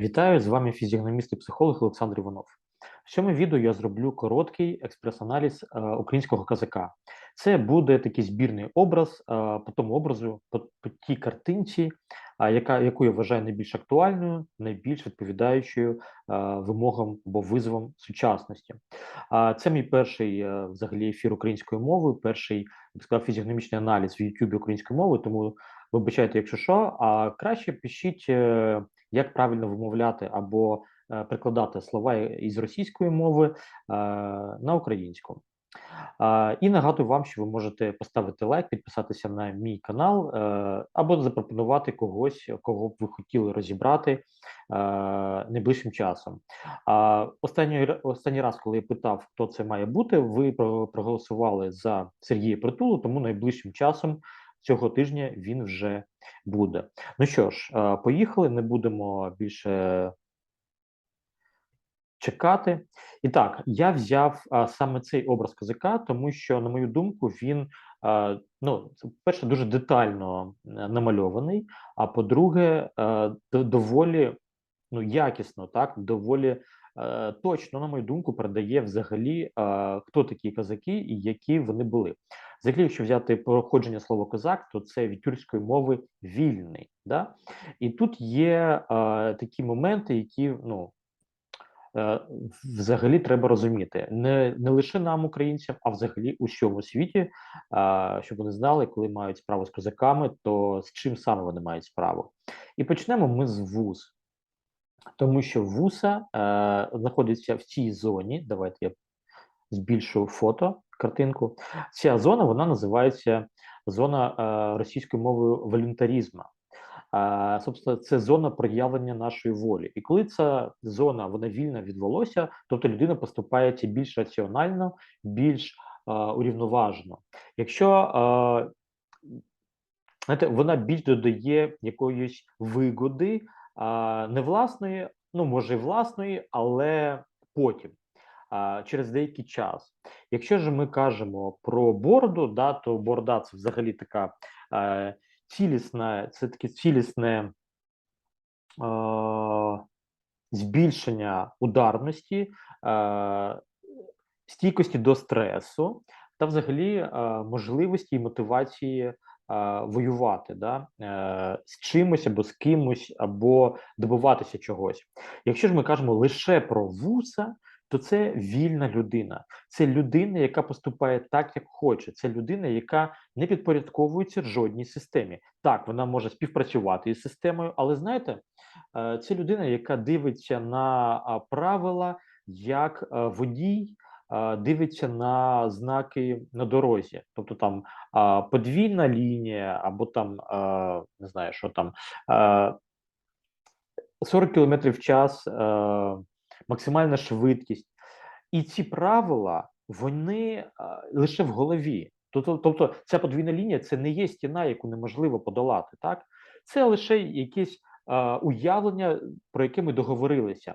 Вітаю, з вами фізіогноміст і психолог Олександр Іванов. В цьому відео я зроблю короткий експрес-аналіз е, українського казака. Це буде такий збірний образ е, по тому образу, по, по тій картинці, е, яка, яку я вважаю найбільш актуальною, найбільш відповідаючою вимогам або визовам сучасності. Е, це мій перший взагалі ефір українською мовою, перший я б сказав, фізіогномічний аналіз в YouTube українською мовою, тому вибачайте, якщо що, а краще пишіть. Як правильно вимовляти або е, перекладати слова із російської мови е, на українську. Е, і нагадую вам, що ви можете поставити лайк, підписатися на мій канал або запропонувати когось, кого б ви хотіли розібрати найближчим часом. Останній, останній раз, коли я питав, хто це має бути, ви про- проголосували за Сергія Притулу, тому найближчим часом цього тижня він вже буде. Ну що ж, е, поїхали, не будемо більше чекати. І так, я взяв саме цей образ козака, тому що, на мою думку, він ну, перше, дуже детально е, намальований, а по-друге, е, доволі ну, якісно, так, доволі е, точно, на мою думку, передає взагалі, е, хто такі козаки і які вони були. Взагалі, якщо взяти походження слова козак, то це від тюркської мови вільний. Да? І тут є е, такі моменти, які ну, е, взагалі треба розуміти. Не, не лише нам, українцям, а взагалі у всьому світі, е, щоб вони знали, коли мають справу з козаками, то з чим саме вони мають справу. І почнемо ми з вуз. Тому що вуса е, знаходиться в цій зоні. Давайте я збільшу фото, картинку. Ця зона вона називається зона е, російською мовою волюнтарізму. Е, собственно, це зона проявлення нашої волі. І коли ця зона вона вільна від волосся, тобто людина поступається більш раціонально, більш е, урівноважено. Якщо е, знаєте, вона більш додає якоїсь вигоди, не власної, ну може і власної, але потім. Через деякий час. Якщо ж ми кажемо про бороду, да, то борода це взагалі така е, цілісна, це таке цілісне збільшення ударності, е, стійкості до стресу та взагалі е, можливості і мотивації воювати да, е, з чимось або з кимось, або добиватися чогось. Якщо ж ми кажемо лише про вуса, то це вільна людина. Це людина, яка поступає так, як хоче. Це людина, яка не підпорядковується жодній системі. Так, вона може співпрацювати із системою, але знаєте, е, це людина, яка дивиться на правила як е, водій. Дивиться на знаки на дорозі, тобто там подвійна лінія, або там не знаю, що там 40 км в час, максимальна швидкість. І ці правила вони лише в голові. Тобто ця подвійна лінія це не є стіна, яку неможливо подолати. Так, це лише якесь уявлення, про яке ми договорилися,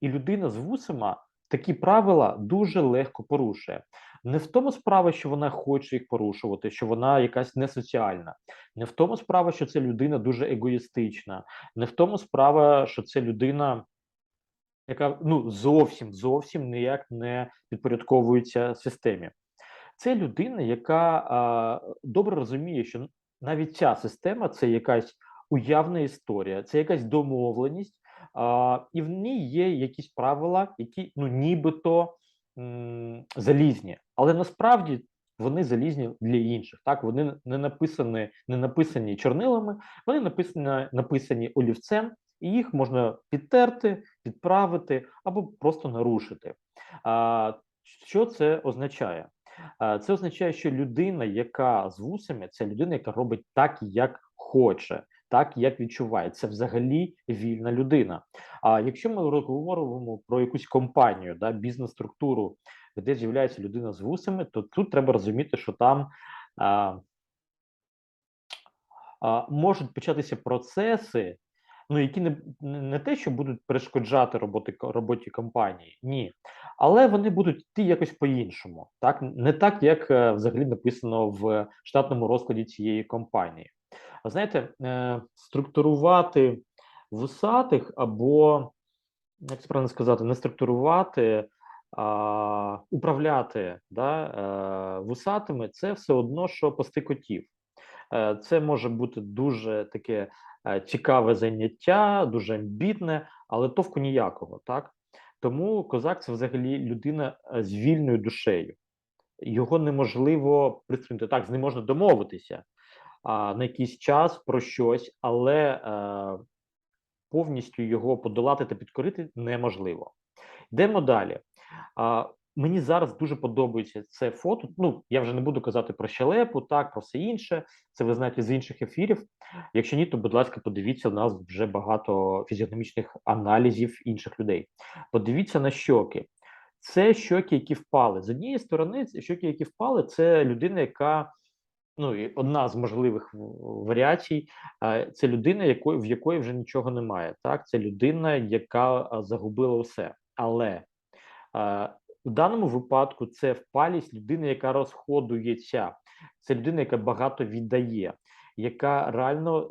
і людина з вусима такі правила дуже легко порушує. Не в тому справа, що вона хоче їх порушувати, що вона якась несоціальна, не в тому справа, що це людина дуже егоїстична, не в тому справа, що це людина яка ну зовсім зовсім ніяк не підпорядковується системі. Це людина, яка а, добре розуміє, що навіть ця система це якась уявна історія, це якась домовленість, і в ній є якісь правила, які ну нібито залізні, але насправді вони залізні для інших. Так вони не написані, не написані чорнилами, вони написані, написані олівцем, і їх можна підтерти, підправити або просто нарушити. А, Що це означає? Це означає, що людина, яка з вусами, це людина, яка робить так, як хоче, так як відчуває. Це взагалі вільна людина. А якщо ми говоримо про якусь компанію, да, бізнес-структуру, де з'являється людина з вусами, то тут треба розуміти, що там. А, можуть початися процеси, ну які не, не не те, що будуть перешкоджати роботи роботі компанії, ні, але вони будуть йти якось по-іншому, так не так, як е, взагалі написано в штатному розкладі цієї компанії. А знаєте, е, структурувати вусатих або, як це правильно сказати, не структурувати, а управляти да, е, вусатими це все одно, що пасти котів. Е, Це може бути дуже таке цікаве заняття, дуже амбітне, але товку ніякого, так? Тому козак це взагалі людина з вільною душею. Його неможливо приструнути. Так, з ним можна домовитися а, на якийсь час про щось, але е, повністю його подолати та підкорити неможливо. Йдемо далі. А, Мені зараз дуже подобається це фото. Ну, я вже не буду казати про щелепу, так, про все інше. Це ви знаєте з інших ефірів. Якщо ні, то, будь ласка, подивіться, у нас вже багато фізіогномічних аналізів інших людей. Подивіться на щоки. Це щоки, які впали. З однієї сторони, щоки, які впали, це людина, яка ну і одна з можливих варіацій. Це людина, якої в якої вже нічого немає. Так, це людина, яка загубила все. Але в даному випадку це впалість людини, яка розходується, це людина, яка багато віддає, яка реально,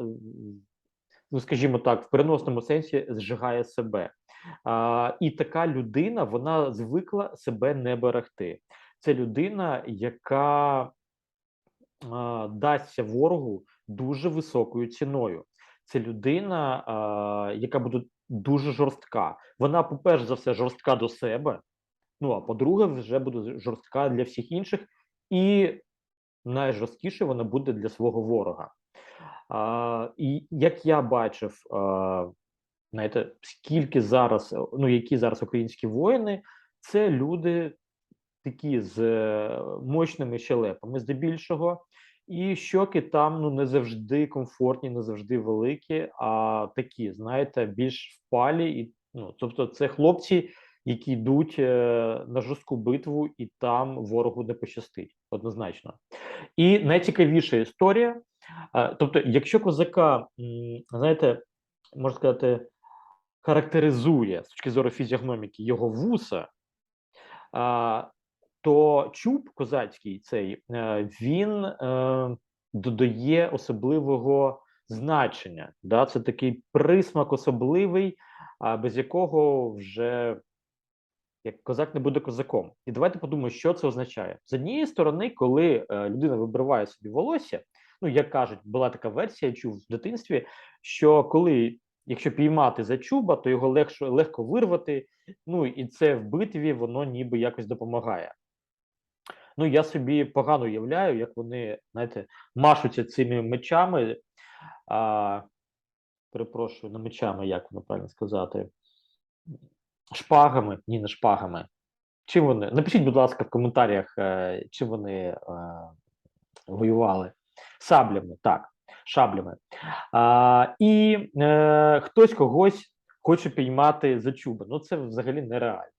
ну скажімо так, в переносному сенсі зжигає себе. А, І така людина вона звикла себе не берегти. Це людина, яка дасться ворогу дуже високою ціною. Це людина, яка буде дуже жорстка. Вона, по перше за все, жорстка до себе. Ну а по-друге, вже буде жорстка для всіх інших, і найжорсткіше вона буде для свого ворога. А, І як я бачив, а, знаєте, скільки зараз, ну які зараз українські воїни, це люди такі з е, мощними щелепами, здебільшого, і щоки там ну не завжди комфортні, не завжди великі, а такі, знаєте, більш впалі, і ну тобто, це хлопці які йдуть е, на жорстку битву, і там ворогу не пощастить однозначно. І найцікавіша історія. Е, тобто, якщо козака, знаєте, можна сказати, характеризує з точки зору фізіогноміки його вуса, то чуб козацький цей е, він додає особливого значення. Да? Це такий присмак особливий, без якого вже як козак не буде козаком. І давайте подумаємо, що це означає. З однієї сторони, коли е, людина вибриває собі волосся, ну як кажуть, була така версія, я чув в дитинстві, що коли, якщо піймати за чуба, то його легше легко вирвати. Ну і це в битві воно ніби якось допомагає. Ну, я собі погано уявляю, як вони, знаєте, машуться цими мечами. А, Перепрошую, не мечами, як воно правильно сказати. Шпагами, ні, не шпагами. Чим вони? Напишіть, будь ласка, в коментарях, е, чим вони е, воювали. Саблями, так, шаблями. А, І е, хтось когось хоче піймати за чуби. Ну, це взагалі нереально.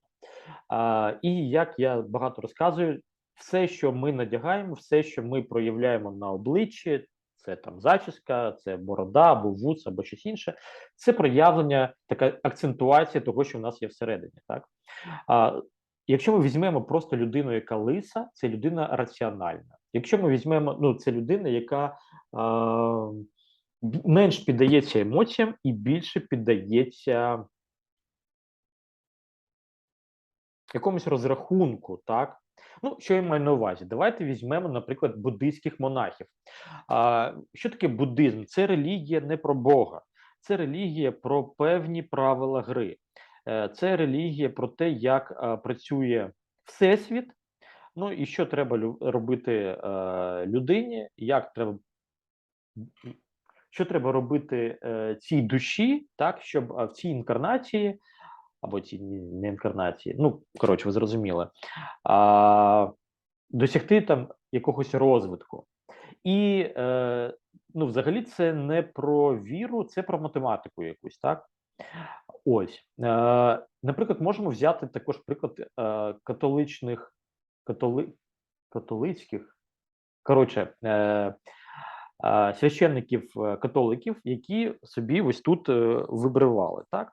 А, І як я багато розказую, все, що ми надягаємо, все, що ми проявляємо на обличчі, це там зачіска, це борода, або вуц, або щось інше. Це проявлення, така акцентуація того, що в нас є всередині. Так а, Якщо ми візьмемо просто людину, яка лиса, це людина раціональна. Якщо ми візьмемо, ну це людина, яка а, менш піддається емоціям і більше піддається якомусь розрахунку, так Ну, що я маю на увазі? Давайте візьмемо, наприклад, буддийських монахів. А, Що таке буддизм? Це релігія не про Бога, це релігія про певні правила гри, е, це релігія про те, як а, працює всесвіт. Ну і що треба робити е, людині, як треба. Що треба робити е, цій душі, так щоб в цій інкарнації або ці не інкарнації, ну коротше, ви зрозуміли, а, досягти там якогось розвитку. І е, ну, взагалі, це не про віру, це про математику якусь, так? Ось, е, наприклад, можемо взяти також приклад е, католичних католи, католицьких, коротше, е, е, священників е, католиків, які собі ось тут е, вибривали, так?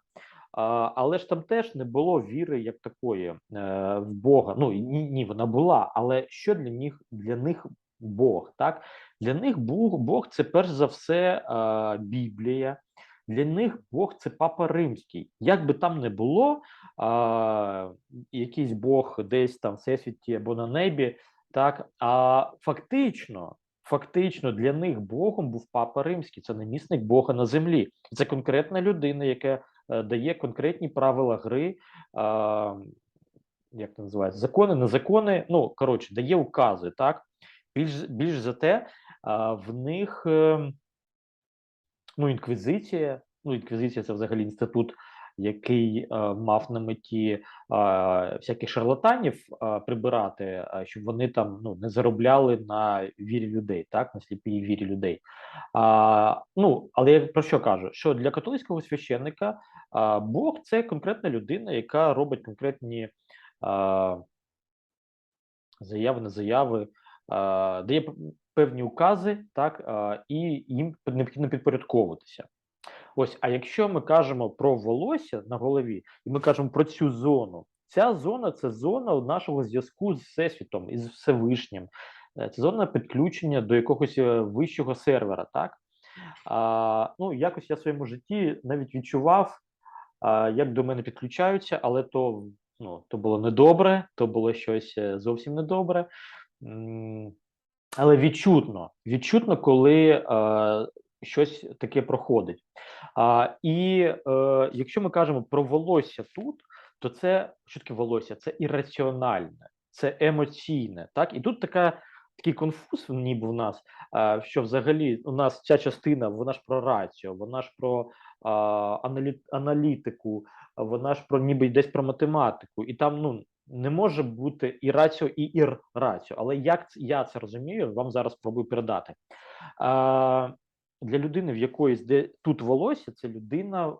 Але ж там теж не було віри як такої е, в Бога. Ну ні, вона була. Але що для них для них Бог? Так для них Бог Бог це перш за все Біблія, Для них Бог це папа римський. Як би там не було, а, якийсь Бог десь там в всесвіті або на небі, так а фактично, фактично для них Богом був папа римський. Це намісник Бога на землі. Це конкретна людина, яка е, дає конкретні правила гри. Як це називається? Закони, незакони. Ну коротше, дає укази, так більш більш за те, в них е, ну, інквізиція. Ну, інквізиція це взагалі інститут, який е, мав на меті всяких шарлатанів прибирати, щоб вони там ну не заробляли на вірі людей, так на сліпій вірі людей. А, ну але я про що кажу? Що для католицького священника Бог це конкретна людина, яка робить конкретні а, заяви на заяви, а, дає певні укази, так а, і їм необхідно підпорядковуватися. Ось, а якщо ми кажемо про волосся на голові, і ми кажемо про цю зону, ця зона це зона нашого зв'язку з Всесвітом із Всевишнім. Е, Це зона підключення до якогось е, вищого сервера, так? А, ну, якось я в своєму житті навіть відчував, а, як до мене підключаються, але то, ну, то було недобре, то було щось е, зовсім недобре. Але відчутно, відчутно, коли е, щось таке проходить. А, і е, якщо ми кажемо про волосся тут, то це що таке волосся? Це ірраціональне, це емоційне. Так, і тут така такий конфуз, ніби в нас, а, що взагалі у нас ця частина, вона ж про рацію, вона ж про аналітику, вона ж про ніби десь про математику, і там ну не може бути і раціо, і ір-раціо. Але як я це розумію, вам зараз спробую передати. Для людини, в якої де тут волосся, це людина,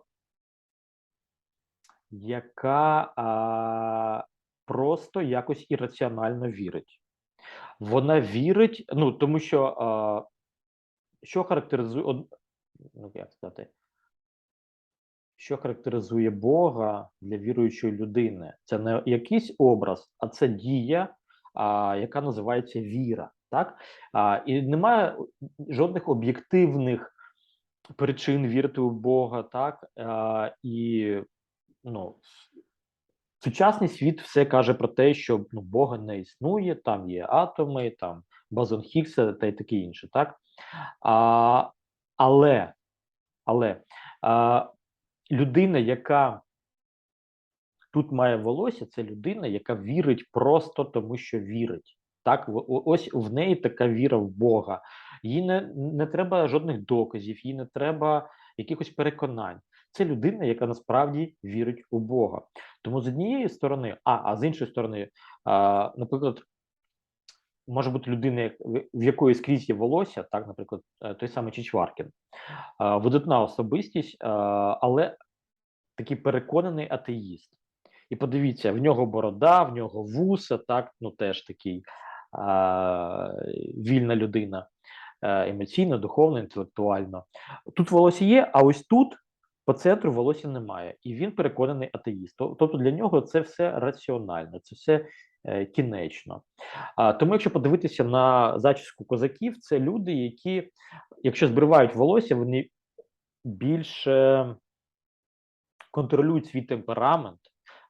яка а, просто якось ірраціонально вірить. Вона вірить, ну тому що а, що характеризує ну, як сказати, що характеризує Бога для віруючої людини? Це не якийсь образ, а це дія, а, яка називається віра. Так? А, і немає жодних об'єктивних причин вірити у Бога, так? А, і ну, сучасний світ все каже про те, що ну, Бога не існує, там є атоми, там бозон Хіггса та й таке інше, так? А, але, але а, людина, яка тут має волосся, це людина, яка вірить просто тому, що вірить. Так, ось в неї така віра в Бога. Їй не, не треба жодних доказів, їй не треба якихось переконань. Це людина, яка насправді вірить у Бога. Тому з однієї сторони, а, а з іншої сторони, а, наприклад, може бути людина, в- якої скрізь є волосся, так, наприклад, е, той самий Чичваркін, а, видатна особистість, а, але такий переконаний атеїст. І подивіться, в нього борода, в нього вуса, так, ну теж такий вільна людина, е, емоційно, духовно, інтелектуально. Тут волосся є, а ось тут по центру волосся немає. І він переконаний атеїст. Тобто для нього це все раціонально, це все е, кінечно. Тому, якщо подивитися на зачіску козаків, це люди, які, якщо збривають волосся, вони більше контролюють свій темперамент,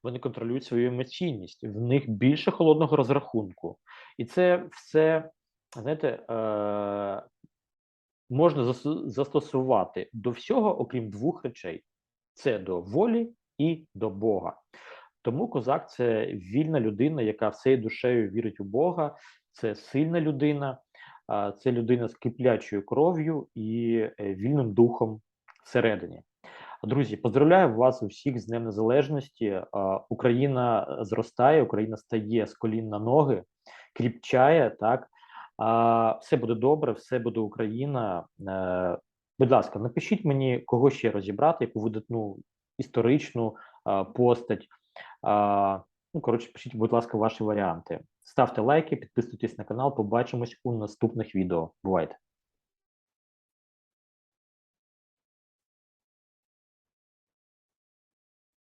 вони контролюють свою емоційність, в них більше холодного розрахунку. І це все, знаєте, е, можна зас- застосувати до всього, окрім двох речей: це до волі і до Бога. Тому козак це вільна людина, яка всією душею вірить у Бога, це сильна людина, це людина з киплячою кров'ю і е, вільним духом всередині. Друзі, поздравляю вас усіх з Днем Незалежності. Україна зростає, Україна стає з колін на ноги, кріпчає. Так все буде добре, все буде Україна. Е, Будь ласка, напишіть мені, кого ще розібрати, яку видатну історичну постать. Ну, коротше, пишіть, будь ласка, ваші варіанти. Ставте лайки, підписуйтесь на канал. Побачимось у наступних відео. Бувайте!